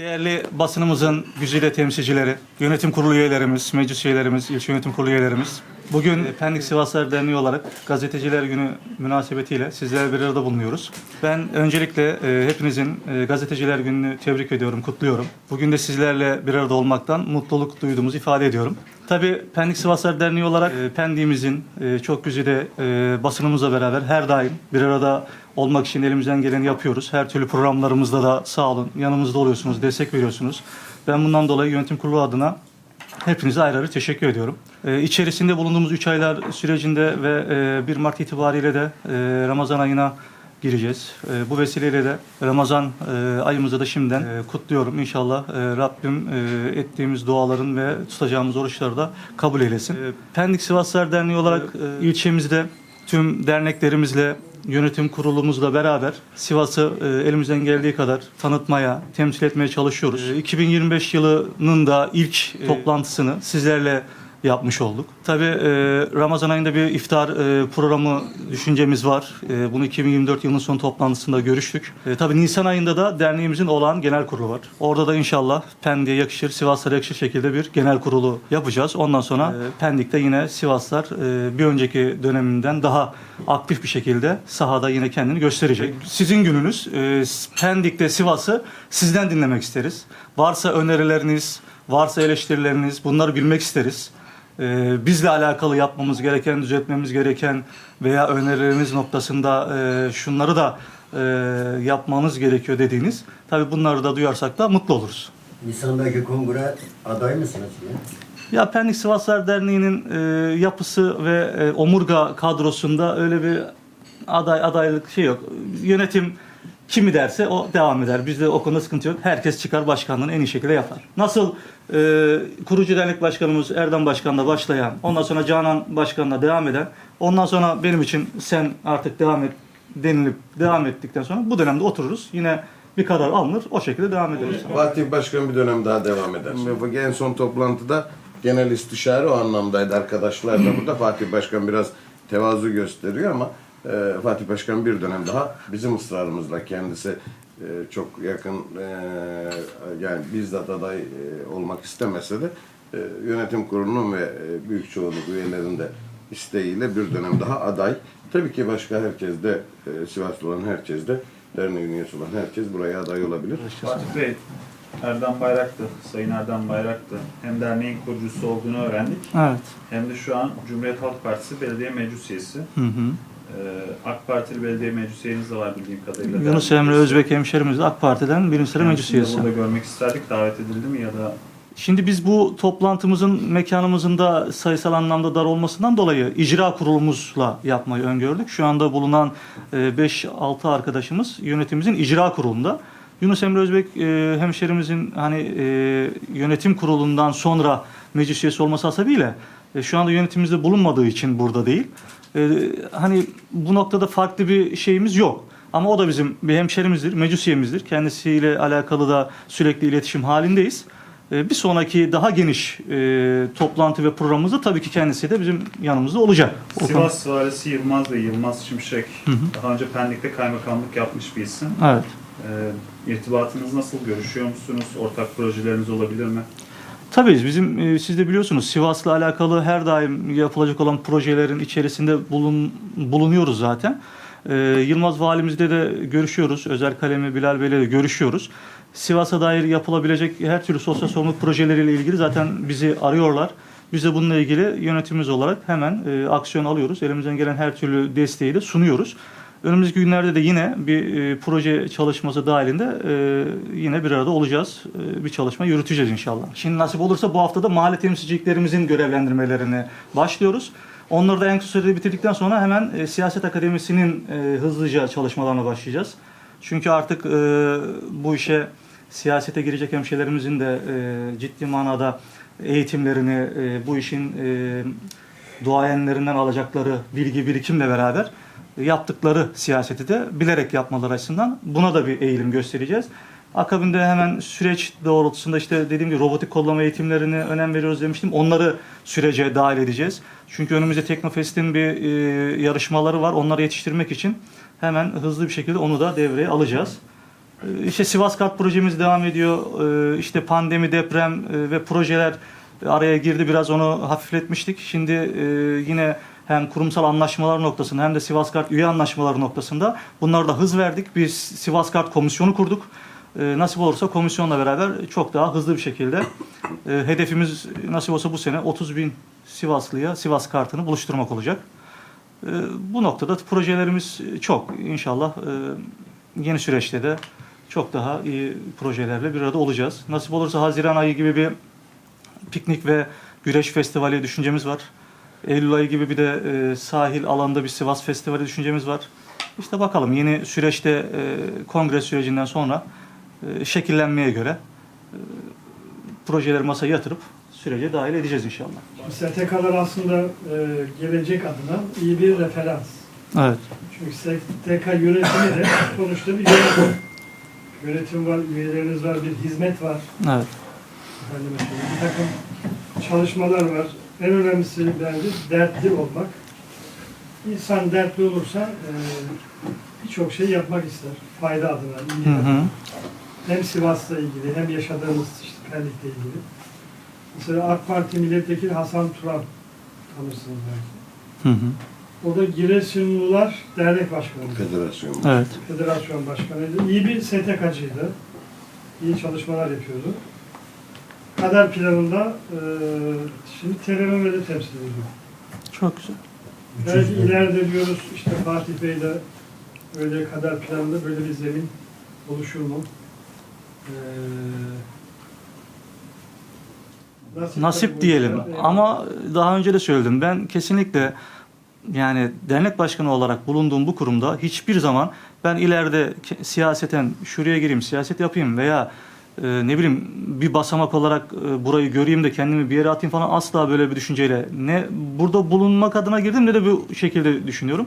Değerli basınımızın güzide temsilcileri, yönetim kurulu üyelerimiz, meclis üyelerimiz, ilçe yönetim kurulu üyelerimiz. Bugün Pendik Sivaslar Derneği olarak Gazeteciler Günü münasebetiyle sizlerle bir arada bulunuyoruz. Ben öncelikle e, hepinizin e, Gazeteciler Günü'nü tebrik ediyorum, kutluyorum. Bugün de sizlerle bir arada olmaktan mutluluk duyduğumuzu ifade ediyorum. Tabii Pendik Sivaslar Derneği olarak e, Pendik'imizin çok güzide basınımızla beraber her daim bir arada olmak için elimizden geleni yapıyoruz. Her türlü programlarımızda da sağ olun yanımızda oluyorsunuz, destek veriyorsunuz. Ben bundan dolayı yönetim kurulu adına hepinize ayrı ayrı teşekkür ediyorum. Ee, içerisinde bulunduğumuz 3 aylar sürecinde ve e, 1 Mart itibariyle de e, Ramazan ayına gireceğiz. E, bu vesileyle de Ramazan e, ayımızı da şimdiden e, kutluyorum. İnşallah e, Rabbim e, ettiğimiz duaların ve tutacağımız oruçları da kabul eylesin. E, Pendik Sivaslar Derneği olarak e, ilçemizde tüm derneklerimizle yönetim kurulumuzla beraber Sivas'ı e, elimizden geldiği kadar tanıtmaya, temsil etmeye çalışıyoruz. E, 2025 yılının da ilk e, toplantısını sizlerle yapmış olduk. Tabii e, Ramazan ayında bir iftar e, programı düşüncemiz var. E, bunu 2024 yılının son toplantısında görüştük. Tabii Nisan ayında da derneğimizin olağan genel kurulu var. Orada da inşallah Pendik'e yakışır, Sivaslara yakışır şekilde bir genel kurulu yapacağız. Ondan sonra Pendik'te yine Sivaslar bir önceki döneminden daha aktif bir şekilde sahada yine kendini gösterecek. Sizin gününüz. Pendik'te Sivas'ı sizden dinlemek isteriz. Varsa önerileriniz, varsa eleştirileriniz bunları bilmek isteriz. Ee, bizle alakalı yapmamız gereken, düzeltmemiz gereken veya önerilerimiz noktasında e, şunları da e, yapmanız gerekiyor dediğiniz. Tabii bunları da duyarsak da mutlu oluruz. Nisan'daki kongre aday mısınız? Ya Pendik Sivaslar Derneği'nin e, yapısı ve e, omurga kadrosunda öyle bir aday adaylık şey yok. Yönetim kimi derse o devam eder. Bizde o konuda sıkıntı yok. Herkes çıkar başkanlığını en iyi şekilde yapar. Nasıl e, kurucu dernek başkanımız Erdem Başkan'la başlayan, ondan sonra Canan Başkan'la devam eden, ondan sonra benim için sen artık devam et denilip devam ettikten sonra bu dönemde otururuz. Yine bir karar alınır. O şekilde devam ederiz. Fatih Başkan bir dönem daha devam eder. Ve en son toplantıda genel istişare o anlamdaydı arkadaşlar da burada. Fatih Başkan biraz tevazu gösteriyor ama e, Fatih Başkan bir dönem daha bizim ısrarımızla kendisi e, çok yakın e, yani bizzat aday e, olmak istemese de e, yönetim kurulunun ve e, büyük çoğunluk üyelerinin de isteğiyle bir dönem daha aday. Tabii ki başka herkes de e, Sivaslı olan herkes de derneğin üyesi olan herkes buraya aday olabilir. Fatih Bey, Erdem Bayrak'tı, Sayın Erdem Bayrak'tı. Hem derneğin kurucusu olduğunu öğrendik, Evet. hem de şu an Cumhuriyet Halk Partisi belediye meclis üyesi. Hı hı. Ee, AK Partili belediye meclis üyeniz de var bildiğim kadarıyla. Yunus Emre. Özbek hemşerimiz de AK Parti'den birinci sıra meclis üyesi. Burada görmek isterdik. Davet edildi mi ya da Şimdi biz bu toplantımızın mekanımızın da sayısal anlamda dar olmasından dolayı icra kurulumuzla yapmayı öngördük. Şu anda bulunan e, 5-6 arkadaşımız yönetimimizin icra kurulunda. Yunus Emre Özbek e, hemşerimizin hani e, yönetim kurulundan sonra meclis üyesi olması hasebiyle e, şu anda yönetimimizde bulunmadığı için burada değil. E, hani bu noktada farklı bir şeyimiz yok. Ama o da bizim bir hemşerimizdir, meclis üyemizdir. Kendisiyle alakalı da sürekli iletişim halindeyiz. Ee, Bir sonraki daha geniş e, toplantı ve programımızda tabii ki kendisi de bizim yanımızda olacak. O Sivas Valisi Yılmaz Bey, Yılmaz Şimşek. Daha önce Pendik'te kaymakamlık yapmış bir isim. Evet. Ee, irtibatınız nasıl? Görüşüyor musunuz? Ortak projeleriniz olabilir mi? Tabii bizim e, siz de biliyorsunuz Sivas'la alakalı her daim yapılacak olan projelerin içerisinde bulun, bulunuyoruz zaten. Ee, Yılmaz Valimizle de görüşüyoruz. Özel kalemi Bilal Bey'le de görüşüyoruz. Sivas'a dair yapılabilecek her türlü sosyal sorumluluk projeleriyle ilgili zaten bizi arıyorlar. Biz de bununla ilgili yönetimimiz olarak hemen e, aksiyon alıyoruz. Elimizden gelen her türlü desteği de sunuyoruz. Önümüzdeki günlerde de yine bir e, proje çalışması dahilinde e, yine bir arada olacağız. E, bir çalışma yürüteceğiz inşallah. Şimdi nasip olursa bu haftada mahalle temsilciliklerimizin görevlendirmelerini başlıyoruz. Onları da en kısa sürede bitirdikten sonra hemen e, siyaset akademisinin e, hızlıca çalışmalarına başlayacağız. Çünkü artık e, bu işe siyasete girecek hemşehrilerimizin de e, ciddi manada eğitimlerini, e, bu işin e, duayenlerinden alacakları bilgi birikimle beraber yaptıkları siyaseti de bilerek yapmaları açısından buna da bir eğilim göstereceğiz. Akabinde hemen süreç doğrultusunda işte dediğim gibi robotik kollama eğitimlerine önem veriyoruz demiştim. Onları sürece dahil edeceğiz. Çünkü önümüzde Teknofest'in bir e, yarışmaları var. Onları yetiştirmek için hemen hızlı bir şekilde onu da devreye alacağız. E, İşte Sivas Kart projemiz devam ediyor. E, İşte pandemi, deprem e, ve projeler araya girdi. Biraz onu hafifletmiştik. Şimdi e, yine hem kurumsal anlaşmalar noktasında hem de Sivas Kart üye anlaşmaları noktasında bunlara da hız verdik. Biz Sivas Kart komisyonu kurduk. E, Nasip olursa komisyonla beraber çok daha hızlı bir şekilde e, hedefimiz nasip olsa bu sene 30 bin Sivaslıya Sivas kartını buluşturmak olacak. E, Bu noktada projelerimiz çok. İnşallah e, yeni süreçte de çok daha iyi projelerle bir arada olacağız. Nasip olursa Haziran ayı gibi bir piknik ve güreş festivali düşüncemiz var. Eylül ayı gibi bir de e, sahil alanda bir Sivas festivali düşüncemiz var. İşte bakalım yeni süreçte e, kongre sürecinden sonra e, şekillenmeye göre e, projeleri masaya yatırıp sürece dahil edeceğiz inşallah. STK'lar aslında e, gelecek adına iyi bir referans. Evet. Çünkü STK yönetimi de sonuçta bir yönetim. Yönetim var, üyeleriniz var, bir hizmet var. Evet. Söyleyeyim, bir takım çalışmalar var. En önemlisi bence dertli olmak. İnsan dertli olursa e, birçok şey yapmak ister. Fayda adına, iyi Hı hı. hem Sivas'la ilgili hem yaşadığımız işte Pendik'le ilgili. Mesela AK Parti milletvekili Hasan Turan tanırsınız belki. Hı hı. O da Giresunlular Dernek Başkanı. Federasyon. Evet. Federasyon Başkanıydı. İyi bir STK'cıydı. İyi çalışmalar yapıyordu. Kader planında e, şimdi TRMM'de temsil ediyor. Çok güzel. Belki ileride diyoruz işte Fatih Bey de böyle kader planında böyle bir zemin oluşur mu? Ee, nasip, Nasip diyelim. işler. Ama daha önce de söyledim. Ben kesinlikle yani dernek başkanı olarak bulunduğum bu kurumda hiçbir zaman ben ileride siyaseten şuraya gireyim, siyaset yapayım veya e, ne bileyim bir basamak olarak e, burayı göreyim de kendimi bir yere atayım falan asla böyle bir düşünceyle ne burada bulunmak adına girdim ne de bu şekilde düşünüyorum.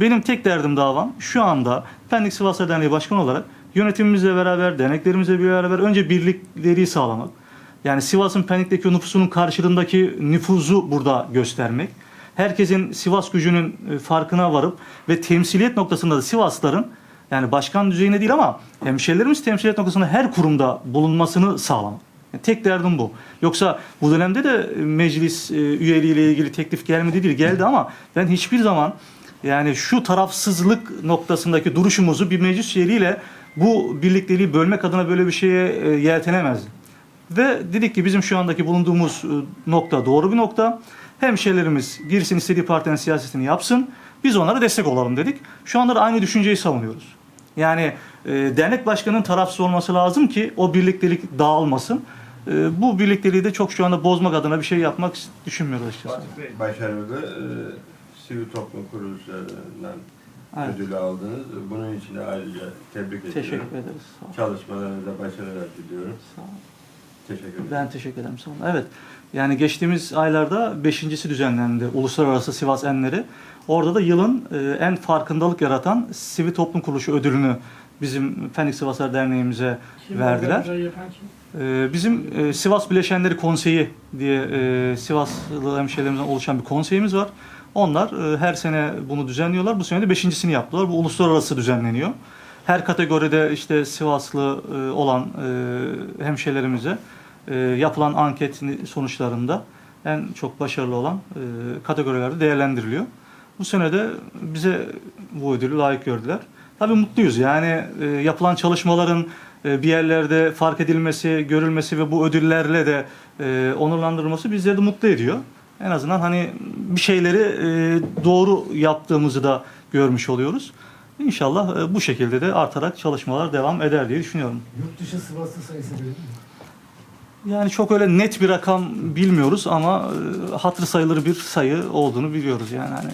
Benim tek derdim davam şu anda Pendik Sivaslar Derneği Başkanı olarak yönetimimizle beraber, derneklerimizle beraber önce birlikleri sağlamak. Yani Sivas'ın Pendik'teki nüfusunun karşılığındaki nüfuzu burada göstermek. Herkesin Sivas gücünün e, farkına varıp ve temsiliyet noktasında da Sivasların yani başkan düzeyinde değil ama hemşehrilerimiz temsiliyet noktasında her kurumda bulunmasını sağlamak. Yani tek derdim bu. Yoksa bu dönemde de meclis e, üyeliğiyle ilgili teklif gelmedi değil geldi ama ben hiçbir zaman yani şu tarafsızlık noktasındaki duruşumuzu bir meclis üyeliğiyle bu birlikteliği bölmek adına böyle bir şeye e, yeltenemezdim. Ve dedik ki bizim şu andaki bulunduğumuz e, nokta doğru bir nokta. Hemşehrilerimiz girsin istediği partinin siyasetini yapsın. Biz onlara destek olalım dedik. Şu anda da aynı düşünceyi savunuyoruz. Yani e, dernek başkanının tarafsız olması lazım ki o birliktelik dağılmasın. E, bu birlikteliği de çok şu anda bozmak adına bir şey yapmak düşünmüyoruz açıkçası. Fatih Bey, başarılı e, sivil toplum kuruluşlarından Evet. ödülü aldınız. Bunun için de ayrıca tebrik ediyorum. Teşekkür ederiz. Sağ olun. Çalışmalarınıza başarılar diliyorum. Sağ olun. Teşekkür ederim. Ben teşekkür ederim. Sağ olun. Evet. Yani geçtiğimiz aylarda beşincisi düzenlendi. Uluslararası Sivas Enleri. Orada da yılın e, en farkındalık yaratan Sivil Toplum Kuruluşu ödülünü bizim Fendik Sivaslar Derneğimize Kim verdiler. Ee, Bizim e, Sivas Bileşenleri Konseyi diye e, Sivaslı hemşehrilerimizden oluşan bir konseyimiz var. Onlar e, her sene bunu düzenliyorlar. Bu sene de beşincisini yaptılar. Bu uluslararası düzenleniyor. Her kategoride işte Sivaslı e, olan e, hemşehrilerimize e, yapılan anket sonuçlarında en çok başarılı olan e, kategorilerde değerlendiriliyor. Bu sene de bize bu ödülü layık gördüler. Tabii mutluyuz. Yani e, yapılan çalışmaların e, bir yerlerde fark edilmesi, görülmesi ve bu ödüllerle de e, onurlandırılması bizleri de mutlu ediyor. En azından hani bir şeyleri e, doğru yaptığımızı da görmüş oluyoruz. İnşallah e, bu şekilde de artarak çalışmalar devam eder diye düşünüyorum. Yurt dışı Sivaslı sayısı mi? Yani çok öyle net bir rakam bilmiyoruz ama e, hatırı sayılır bir sayı olduğunu biliyoruz yani hani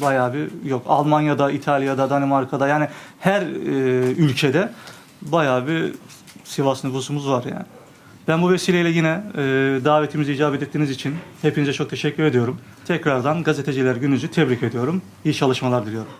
bayağı bir yok Almanya'da, İtalya'da, Danimarka'da yani her e, ülkede bayağı bir Sivas nüfusumuz var yani. Ben bu vesileyle yine e, davetimizi icabet ettiğiniz için hepinize çok teşekkür ediyorum. Tekrardan gazeteciler gününüzü tebrik ediyorum. İyi çalışmalar diliyorum.